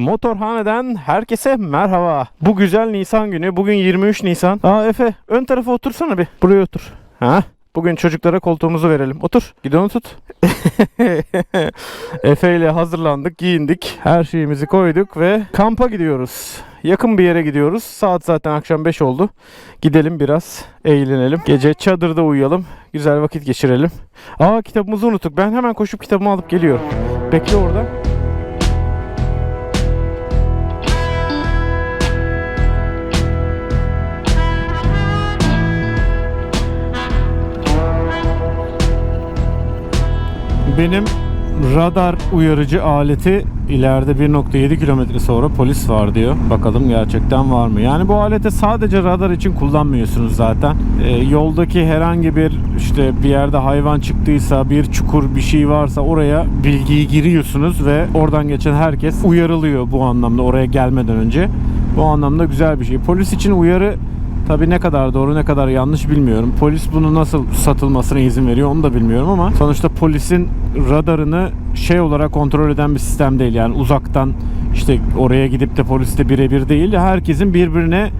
Motorhaneden herkese merhaba. Bu güzel Nisan günü. Bugün 23 Nisan. Aa Efe ön tarafa otursana bir. Buraya otur. Ha? Bugün çocuklara koltuğumuzu verelim. Otur. Gidonu tut. Efe ile hazırlandık, giyindik. Her şeyimizi koyduk ve kampa gidiyoruz. Yakın bir yere gidiyoruz. Saat zaten akşam 5 oldu. Gidelim biraz eğlenelim. Gece çadırda uyuyalım. Güzel vakit geçirelim. Aa kitabımızı unuttuk. Ben hemen koşup kitabımı alıp geliyorum. Bekle orada. Benim radar uyarıcı aleti ileride 1.7 kilometre sonra polis var diyor. Bakalım gerçekten var mı? Yani bu aleti sadece radar için kullanmıyorsunuz zaten. Ee, yoldaki herhangi bir işte bir yerde hayvan çıktıysa, bir çukur bir şey varsa oraya bilgiyi giriyorsunuz ve oradan geçen herkes uyarılıyor bu anlamda oraya gelmeden önce. Bu anlamda güzel bir şey. Polis için uyarı Tabii ne kadar doğru ne kadar yanlış bilmiyorum. Polis bunu nasıl satılmasına izin veriyor onu da bilmiyorum ama sonuçta polisin radarını şey olarak kontrol eden bir sistem değil. Yani uzaktan işte oraya gidip de polisle birebir değil. Herkesin birbirine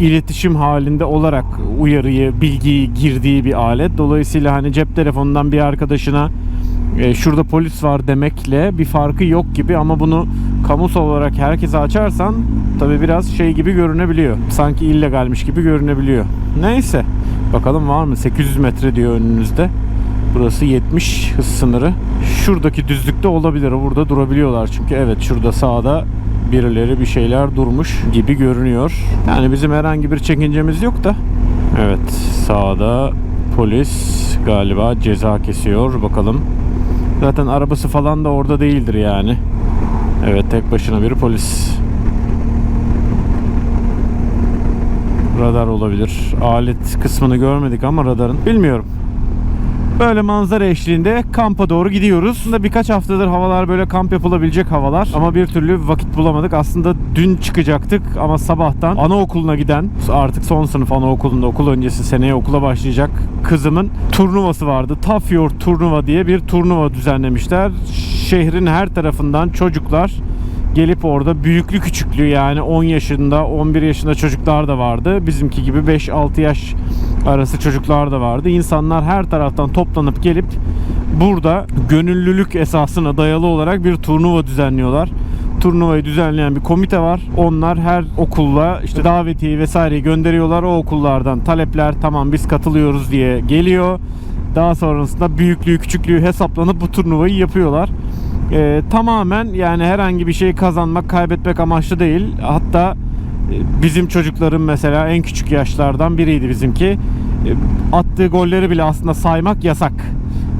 iletişim halinde olarak uyarıyı, bilgiyi girdiği bir alet. Dolayısıyla hani cep telefonundan bir arkadaşına e, şurada polis var demekle bir farkı yok gibi ama bunu kamusal olarak herkese açarsan tabi biraz şey gibi görünebiliyor. Sanki illegalmiş gibi görünebiliyor. Neyse bakalım var mı? 800 metre diyor önünüzde. Burası 70 hız sınırı. Şuradaki düzlükte olabilir. Burada durabiliyorlar çünkü evet şurada sağda birileri bir şeyler durmuş gibi görünüyor. Yani bizim herhangi bir çekincemiz yok da. Evet sağda polis galiba ceza kesiyor. Bakalım. Zaten arabası falan da orada değildir yani. Evet tek başına bir polis. Radar olabilir. Alet kısmını görmedik ama radarın. Bilmiyorum. Böyle manzara eşliğinde kampa doğru gidiyoruz. Aslında birkaç haftadır havalar böyle kamp yapılabilecek havalar ama bir türlü vakit bulamadık. Aslında dün çıkacaktık ama sabahtan anaokuluna giden artık son sınıf anaokulunda okul öncesi seneye okula başlayacak kızımın turnuvası vardı. Tafyor turnuva diye bir turnuva düzenlemişler. Şehrin her tarafından çocuklar gelip orada büyüklü küçüklü yani 10 yaşında 11 yaşında çocuklar da vardı. Bizimki gibi 5-6 yaş arası çocuklar da vardı. İnsanlar her taraftan toplanıp gelip burada gönüllülük esasına dayalı olarak bir turnuva düzenliyorlar. Turnuvayı düzenleyen bir komite var. Onlar her okulla işte davetiye vesaireyi gönderiyorlar. O okullardan talepler tamam biz katılıyoruz diye geliyor. Daha sonrasında büyüklüğü küçüklüğü hesaplanıp bu turnuvayı yapıyorlar. Ee, tamamen yani herhangi bir şey kazanmak kaybetmek amaçlı değil. Hatta e, bizim çocukların mesela en küçük yaşlardan biriydi bizimki. E, Attığı golleri bile aslında saymak yasak.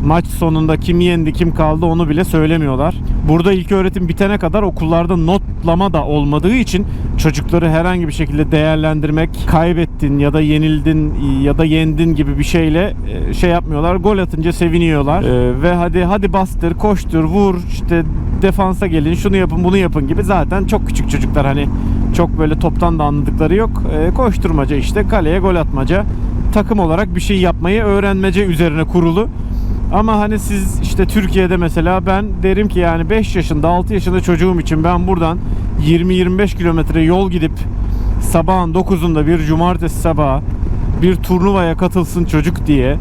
Maç sonunda kim yendi kim kaldı onu bile söylemiyorlar. Burada ilk öğretim bitene kadar okullarda notlama da olmadığı için çocukları herhangi bir şekilde değerlendirmek, kaybettin ya da yenildin ya da yendin gibi bir şeyle e, şey yapmıyorlar. Gol atınca seviniyorlar. E, ve hadi hadi bastır, koştur, vur, işte defansa gelin, şunu yapın, bunu yapın gibi zaten çok küçük çocuklar hani çok böyle toptan da anladıkları yok. E, koşturmaca işte kaleye gol atmaca takım olarak bir şey yapmayı öğrenmece üzerine kurulu. Ama hani siz işte Türkiye'de mesela ben derim ki yani 5 yaşında 6 yaşında çocuğum için ben buradan 20-25 kilometre yol gidip sabahın 9'unda bir cumartesi sabahı bir turnuvaya katılsın çocuk diye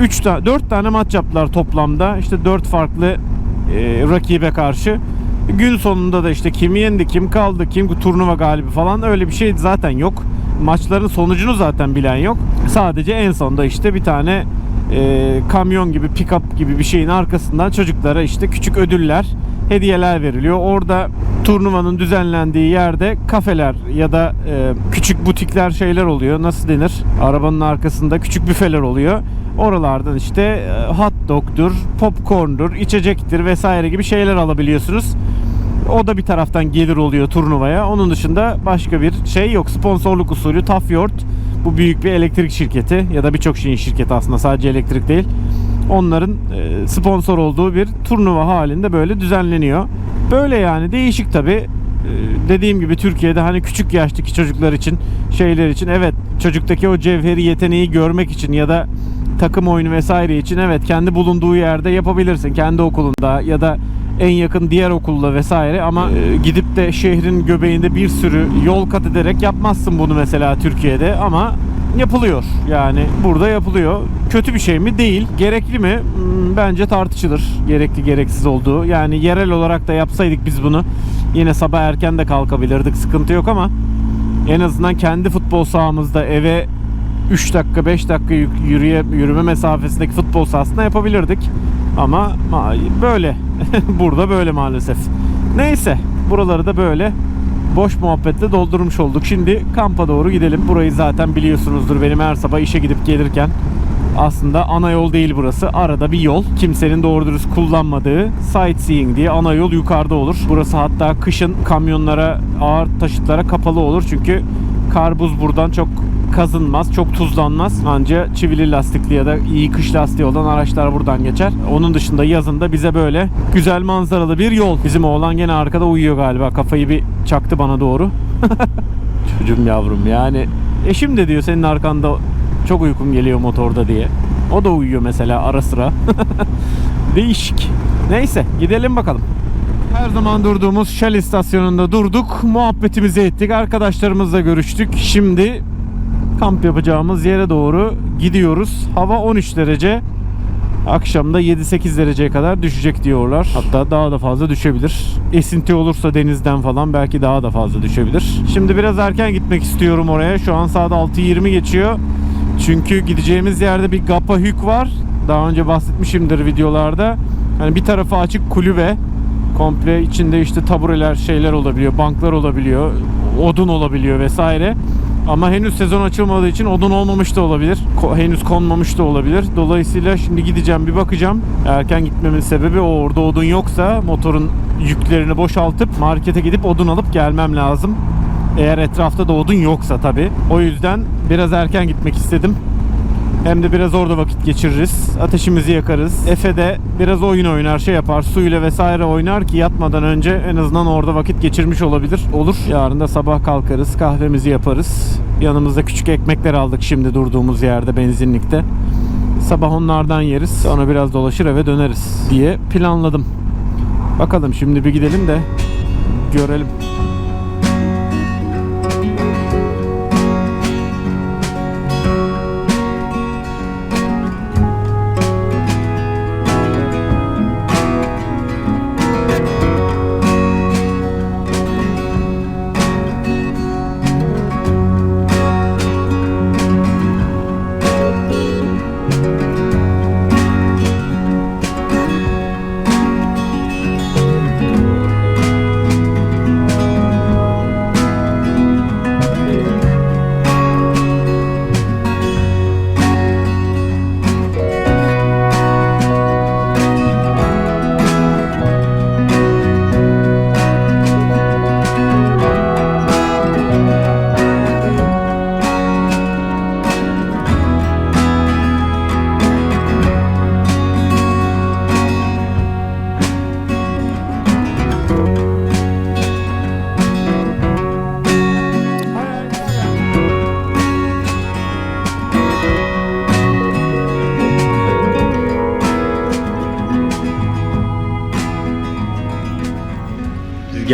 3 ta 4 tane maç yaptılar toplamda. İşte 4 farklı e, rakibe karşı. Gün sonunda da işte kim yendi, kim kaldı, kim turnuva galibi falan öyle bir şey zaten yok. Maçların sonucunu zaten bilen yok. Sadece en sonunda işte bir tane e, kamyon gibi, pick-up gibi bir şeyin arkasından çocuklara işte küçük ödüller, hediyeler veriliyor. Orada turnuvanın düzenlendiği yerde kafeler ya da e, küçük butikler şeyler oluyor. Nasıl denir? Arabanın arkasında küçük büfeler oluyor. Oralardan işte e, hot dog'dur, popcorn'dur, içecektir vesaire gibi şeyler alabiliyorsunuz. O da bir taraftan gelir oluyor turnuvaya. Onun dışında başka bir şey yok. Sponsorluk usulü Tafyort bu büyük bir elektrik şirketi ya da birçok şeyin şirketi aslında sadece elektrik değil. Onların e, sponsor olduğu bir turnuva halinde böyle düzenleniyor. Böyle yani değişik tabi. Dediğim gibi Türkiye'de hani küçük yaştaki çocuklar için şeyler için evet çocuktaki o cevheri yeteneği görmek için ya da takım oyunu vesaire için evet kendi bulunduğu yerde yapabilirsin. Kendi okulunda ya da en yakın diğer okulla vesaire ama e, gidip de şehrin göbeğinde bir sürü yol kat ederek yapmazsın bunu mesela Türkiye'de ama yapılıyor. Yani burada yapılıyor. Kötü bir şey mi? Değil. Gerekli mi? Hmm, Bence tartışılır. Gerekli gereksiz olduğu. Yani yerel olarak da yapsaydık biz bunu yine sabah erken de kalkabilirdik. Sıkıntı yok ama en azından kendi futbol sahamızda eve 3 dakika 5 dakika yü- yürüye, yürüme mesafesindeki futbol sahasında yapabilirdik. Ama ma- böyle. Burada böyle maalesef. Neyse buraları da böyle boş muhabbetle doldurmuş olduk. Şimdi kampa doğru gidelim. Burayı zaten biliyorsunuzdur benim her sabah işe gidip gelirken aslında ana yol değil burası. Arada bir yol. Kimsenin doğru dürüst kullanmadığı sightseeing diye ana yol yukarıda olur. Burası hatta kışın kamyonlara, ağır taşıtlara kapalı olur. Çünkü kar buz buradan çok kazınmaz, çok tuzlanmaz. Anca çivili lastikli ya da iyi kış lastiği olan araçlar buradan geçer. Onun dışında yazında bize böyle güzel manzaralı bir yol. Bizim oğlan gene arkada uyuyor galiba. Kafayı bir çaktı bana doğru. Çocuğum yavrum yani. Eşim de diyor senin arkanda çok uykum geliyor motorda diye. O da uyuyor mesela ara sıra. Değişik. Neyse gidelim bakalım. Her zaman durduğumuz Shell istasyonunda durduk. Muhabbetimizi ettik. Arkadaşlarımızla görüştük. Şimdi kamp yapacağımız yere doğru gidiyoruz. Hava 13 derece. Akşamda 7-8 dereceye kadar düşecek diyorlar. Hatta daha da fazla düşebilir. Esinti olursa denizden falan belki daha da fazla düşebilir. Şimdi biraz erken gitmek istiyorum oraya. Şu an saat 6.20 geçiyor. Çünkü gideceğimiz yerde bir Gapa Hük var. Daha önce bahsetmişimdir videolarda. Hani bir tarafı açık kulübe. Komple içinde işte tabureler, şeyler olabiliyor, banklar olabiliyor, odun olabiliyor vesaire. Ama henüz sezon açılmadığı için odun olmamış da olabilir. Ko- henüz konmamış da olabilir. Dolayısıyla şimdi gideceğim bir bakacağım. Erken gitmemin sebebi o orada odun yoksa motorun yüklerini boşaltıp markete gidip odun alıp gelmem lazım. Eğer etrafta da odun yoksa tabi. O yüzden biraz erken gitmek istedim. Hem de biraz orada vakit geçiririz. Ateşimizi yakarız. Efe de biraz oyun oynar, şey yapar. Suyla vesaire oynar ki yatmadan önce en azından orada vakit geçirmiş olabilir. Olur. Yarın da sabah kalkarız, kahvemizi yaparız. Yanımızda küçük ekmekler aldık şimdi durduğumuz yerde benzinlikte. Sabah onlardan yeriz. Sonra biraz dolaşır eve döneriz diye planladım. Bakalım şimdi bir gidelim de görelim.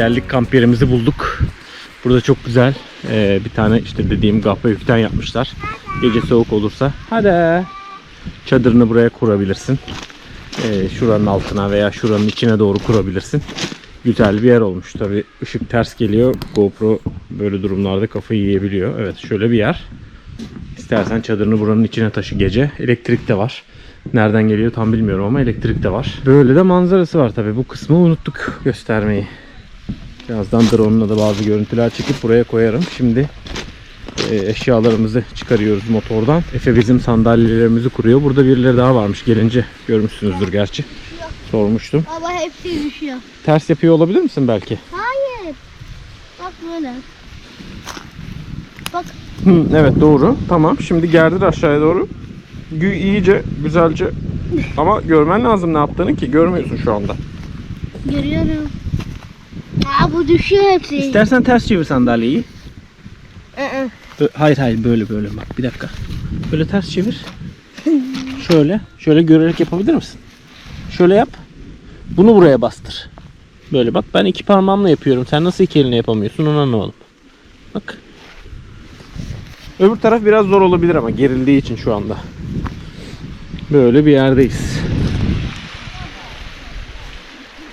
Geldik kamp yerimizi bulduk. Burada çok güzel eee, bir tane işte dediğim gahpe yükten yapmışlar. Gece soğuk olursa hadi çadırını buraya kurabilirsin. Eee, şuranın altına veya şuranın içine doğru kurabilirsin. Güzel bir yer olmuş. Tabi ışık ters geliyor. GoPro böyle durumlarda kafayı yiyebiliyor. Evet şöyle bir yer. İstersen çadırını buranın içine taşı gece. Elektrik de var. Nereden geliyor tam bilmiyorum ama elektrik de var. Böyle de manzarası var tabi. Bu kısmı unuttuk göstermeyi. Birazdan drone'la da bazı görüntüler çekip buraya koyarım. Şimdi e, eşyalarımızı çıkarıyoruz motordan. Efe bizim sandalyelerimizi kuruyor. Burada birileri daha varmış gelince. Görmüşsünüzdür gerçi. Sormuştum. Baba hepsi düşüyor. Ters yapıyor olabilir misin belki? Hayır. Bak böyle. Bak Hı, evet doğru. Tamam. Şimdi gerdir aşağıya doğru. Gü iyice, güzelce. Ama görmen lazım ne yaptığını ki görmüyorsun şu anda. görüyorum. Aa bu düşüyor hepsi. İstersen ters çevir sandalyeyi. Hayır hayır böyle böyle bak bir dakika. Böyle ters çevir. Şöyle. Şöyle görerek yapabilir misin? Şöyle yap. Bunu buraya bastır. Böyle bak ben iki parmağımla yapıyorum. Sen nasıl iki eline yapamıyorsun onu anlamadım. Bak. Öbür taraf biraz zor olabilir ama gerildiği için şu anda. Böyle bir yerdeyiz.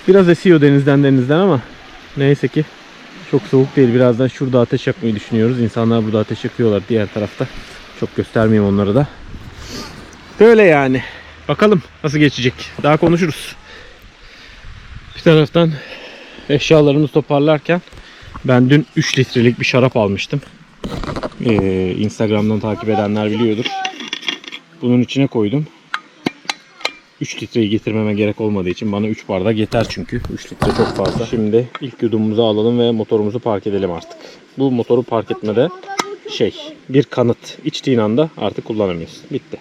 Biraz esiyor denizden denizden ama neyse ki çok soğuk değil. Birazdan şurada ateş yakmayı düşünüyoruz. İnsanlar burada ateş yakıyorlar diğer tarafta. Çok göstermeyeyim onları da. Böyle yani. Bakalım nasıl geçecek. Daha konuşuruz. Bir taraftan eşyalarımızı toparlarken ben dün 3 litrelik bir şarap almıştım. Ee, Instagram'dan takip edenler biliyordur. Bunun içine koydum. 3 litreyi getirmeme gerek olmadığı için bana 3 bardak yeter çünkü. 3 litre çok fazla. Şimdi ilk yudumumuzu alalım ve motorumuzu park edelim artık. Bu motoru park etmede şey bir kanıt içtiğin anda artık kullanamıyorsun. Bitti.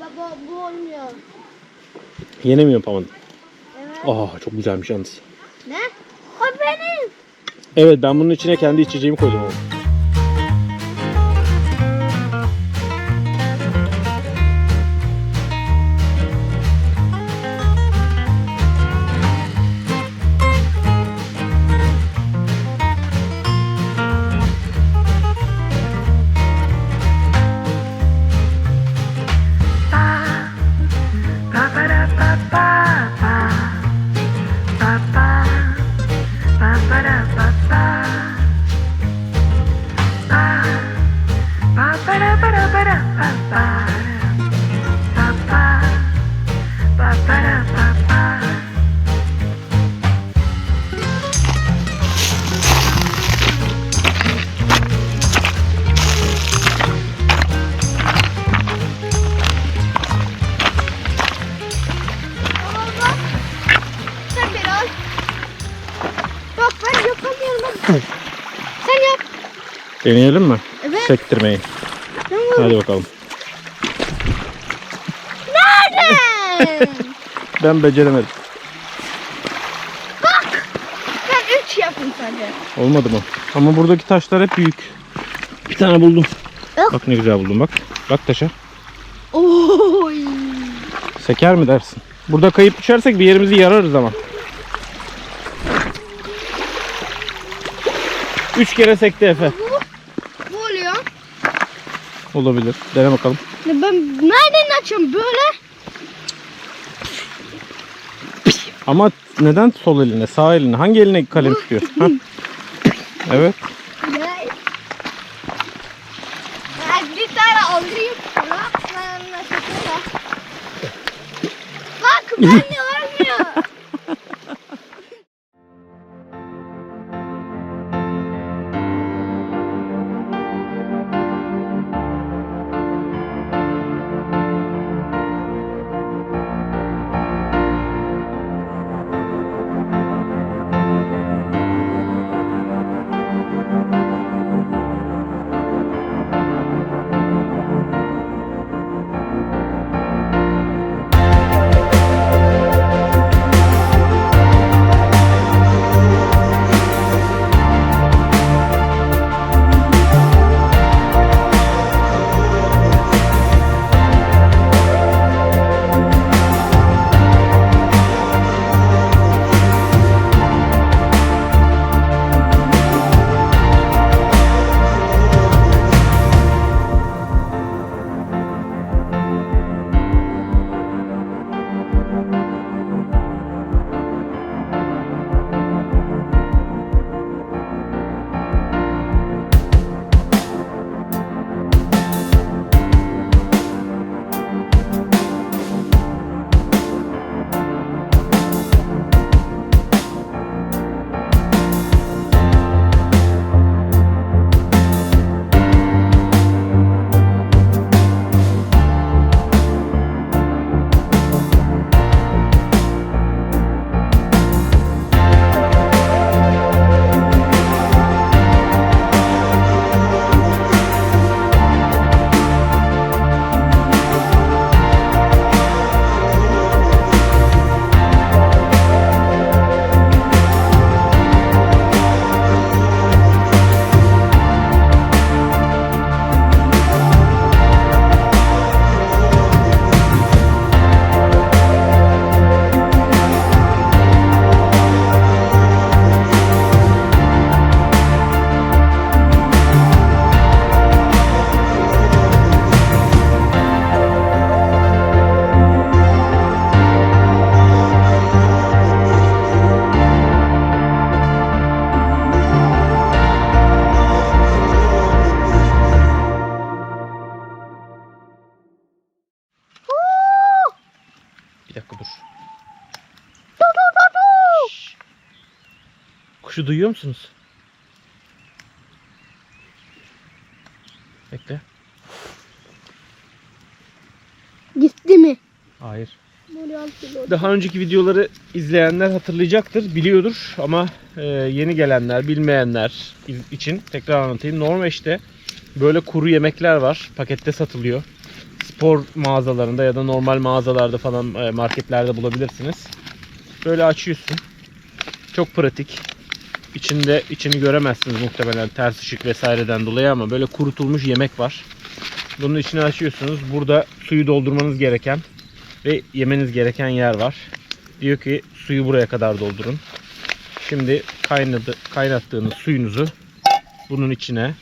Baba bu olmuyor. Yine mi yapamadın? Evet. Aa çok güzelmiş yalnız. Ne? O benim. Evet ben bunun içine kendi içeceğimi koydum ama. Deneyelim mi? Evet. Sektirmeyi. Hadi bakalım. Nerede? Ben beceremedim. bak. Ben üç yapayım sadece. Olmadı mı? Ama buradaki taşlar hep büyük. Bir tane buldum. Yok. Bak ne güzel buldum bak. Bak taşa. Oy. Seker mi dersin? Burada kayıp düşersek bir yerimizi yararız ama. Üç kere sekti Efe. Olabilir. Dene bakalım. Ya Ben nereden açıyorum böyle? Ama neden sol eline, sağ eline? Hangi eline kalem tutuyorsun? Ha? Evet. Bir tane alayım Bak ben de Kuşu duyuyor musunuz? Bekle. Gitti mi? Hayır. Daha önceki videoları izleyenler hatırlayacaktır, biliyordur ama e, yeni gelenler, bilmeyenler için tekrar anlatayım. Norveç'te böyle kuru yemekler var, pakette satılıyor. Spor mağazalarında ya da normal mağazalarda falan e, marketlerde bulabilirsiniz. Böyle açıyorsun. Çok pratik. İçinde içini göremezsiniz muhtemelen ters ışık vesaireden dolayı ama böyle kurutulmuş yemek var. Bunun içine açıyorsunuz. Burada suyu doldurmanız gereken ve yemeniz gereken yer var. Diyor ki suyu buraya kadar doldurun. Şimdi kaynadı, kaynattığınız suyunuzu bunun içine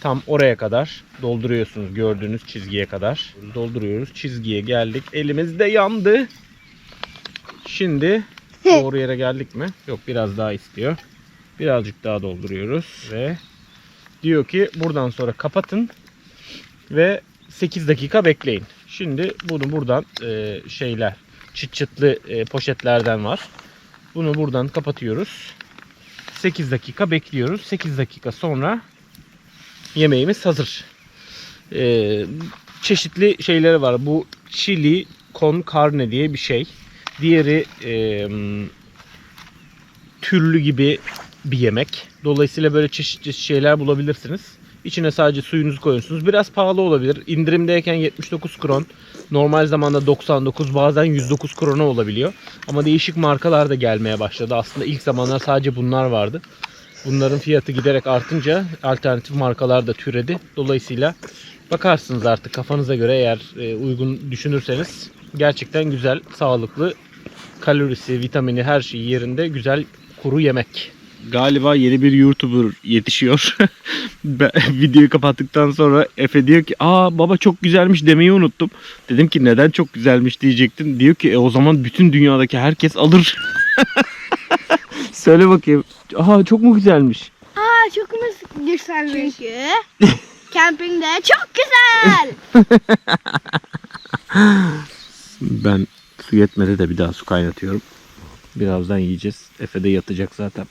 tam oraya kadar dolduruyorsunuz. Gördüğünüz çizgiye kadar. Dolduruyoruz. Çizgiye geldik. Elimiz de yandı. Şimdi doğru yere geldik mi? Yok biraz daha istiyor. Birazcık daha dolduruyoruz ve diyor ki buradan sonra kapatın ve 8 dakika bekleyin. Şimdi bunu buradan e, şeyler çıt çıtlı e, poşetlerden var. Bunu buradan kapatıyoruz. 8 dakika bekliyoruz. 8 dakika sonra yemeğimiz hazır. E, çeşitli şeyleri var. Bu chili con carne diye bir şey. Diğeri e, türlü gibi bir yemek. Dolayısıyla böyle çeşitli şeyler bulabilirsiniz. İçine sadece suyunuzu koyuyorsunuz. Biraz pahalı olabilir. İndirimdeyken 79 kron. Normal zamanda 99 bazen 109 krona olabiliyor. Ama değişik markalar da gelmeye başladı. Aslında ilk zamanlar sadece bunlar vardı. Bunların fiyatı giderek artınca alternatif markalar da türedi. Dolayısıyla bakarsınız artık kafanıza göre eğer e, uygun düşünürseniz gerçekten güzel, sağlıklı, kalorisi, vitamini her şeyi yerinde güzel kuru yemek. Galiba yeni bir YouTuber yetişiyor. Ben videoyu kapattıktan sonra Efe diyor ki aa baba çok güzelmiş demeyi unuttum. Dedim ki neden çok güzelmiş diyecektin. Diyor ki e, o zaman bütün dünyadaki herkes alır. Söyle bakayım. Aa çok mu güzelmiş? Aa çok nasıl güzelmiş. Çünkü campingde çok güzel. Ben su yetmedi de bir daha su kaynatıyorum. Birazdan yiyeceğiz. Efe de yatacak zaten.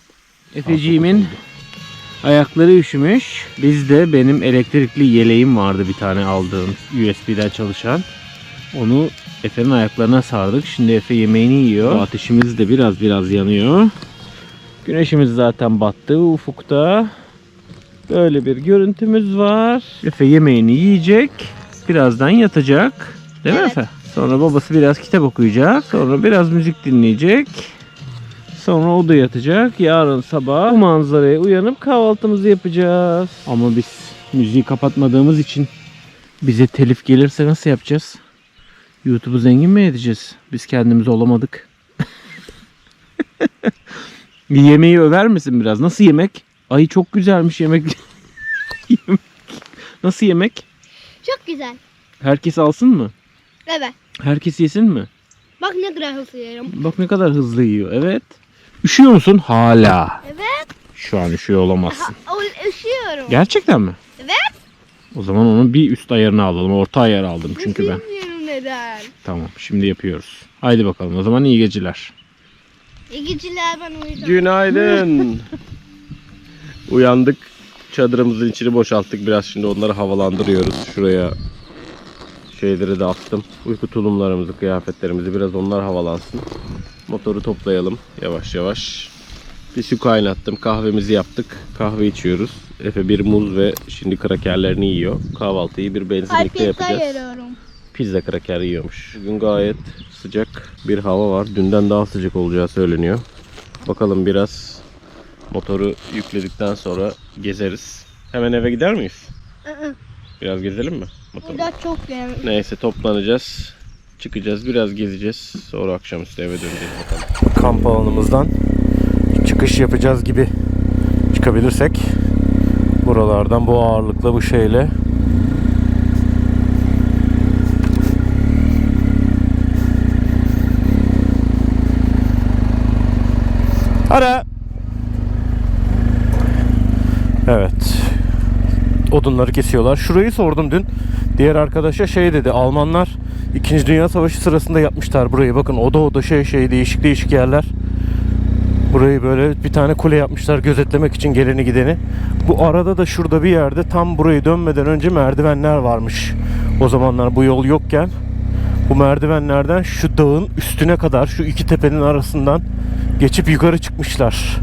Efeciğimin ayakları üşümüş. Bizde benim elektrikli yeleğim vardı bir tane aldığım USB'den çalışan. Onu Efe'nin ayaklarına sardık. Şimdi Efe yemeğini yiyor. Ateşimiz de biraz biraz yanıyor. Güneşimiz zaten battı ufukta. Böyle bir görüntümüz var. Efe yemeğini yiyecek. Birazdan yatacak. Değil mi Evet. Efe? Sonra babası biraz kitap okuyacak. Sonra biraz müzik dinleyecek. Sonra o da yatacak. Yarın sabah bu manzaraya uyanıp kahvaltımızı yapacağız. Ama biz müziği kapatmadığımız için bize telif gelirse nasıl yapacağız? YouTube'u zengin mi edeceğiz? Biz kendimiz olamadık. Yemeği över misin biraz? Nasıl yemek? Ay çok güzelmiş yemek. Yemek. Nasıl yemek? çok güzel. Herkes alsın mı? Evet. Herkes yesin mi? Bak ne kadar hızlı yiyorum. Bak ne kadar hızlı yiyor. Evet. Üşüyor musun? Hala. Evet. Şu an üşüyor olamazsın. Ha, üşüyorum. Gerçekten mi? Evet. O zaman onun bir üst ayarını alalım. Orta ayar aldım çünkü ben. Bilmiyorum neden. Tamam şimdi yapıyoruz. Haydi bakalım o zaman iyi geceler. İyi geceler ben uyudum. Günaydın. Uyandık. Çadırımızın içini boşalttık biraz. Şimdi onları havalandırıyoruz. Şuraya şeyleri de attım. Uyku tulumlarımızı, kıyafetlerimizi biraz onlar havalansın. Motoru toplayalım yavaş yavaş. Bir su kaynattım. Kahvemizi yaptık. Kahve içiyoruz. Efe bir muz ve şimdi krakerlerini yiyor. Kahvaltıyı bir benzinlikte Harpiyetler yapacağız. yarıyorum. Pizza kraker yiyormuş. Bugün gayet sıcak bir hava var. Dünden daha sıcak olacağı söyleniyor. Bakalım biraz motoru yükledikten sonra gezeriz. Hemen eve gider miyiz? Biraz gezelim mi? Motoru. Burada çok yani. Neyse toplanacağız. Çıkacağız biraz gezeceğiz. Sonra akşamüstü eve döneceğiz bakalım. Kamp alanımızdan çıkış yapacağız gibi çıkabilirsek buralardan bu ağırlıkla bu şeyle Ara. Evet. Odunları kesiyorlar. Şurayı sordum dün. Diğer arkadaşa şey dedi. Almanlar 2. Dünya Savaşı sırasında yapmışlar burayı. Bakın oda oda şey şey değişik değişik yerler. Burayı böyle bir tane kule yapmışlar gözetlemek için geleni gideni. Bu arada da şurada bir yerde tam burayı dönmeden önce merdivenler varmış. O zamanlar bu yol yokken bu merdivenlerden şu dağın üstüne kadar şu iki tepenin arasından geçip yukarı çıkmışlar.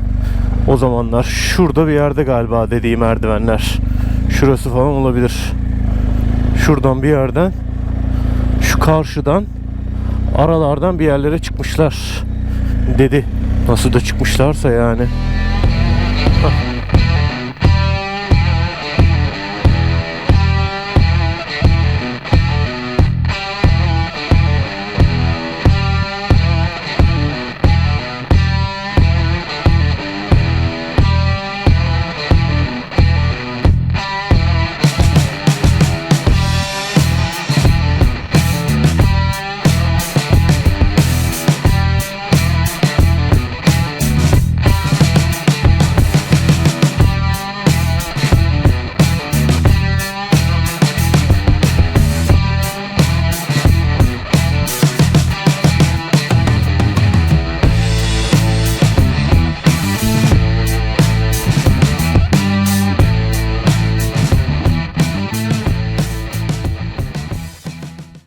O zamanlar şurada bir yerde galiba dediği merdivenler. Şurası falan olabilir. Şuradan bir yerden karşıdan aralardan bir yerlere çıkmışlar dedi. Nasıl da çıkmışlarsa yani. Hah.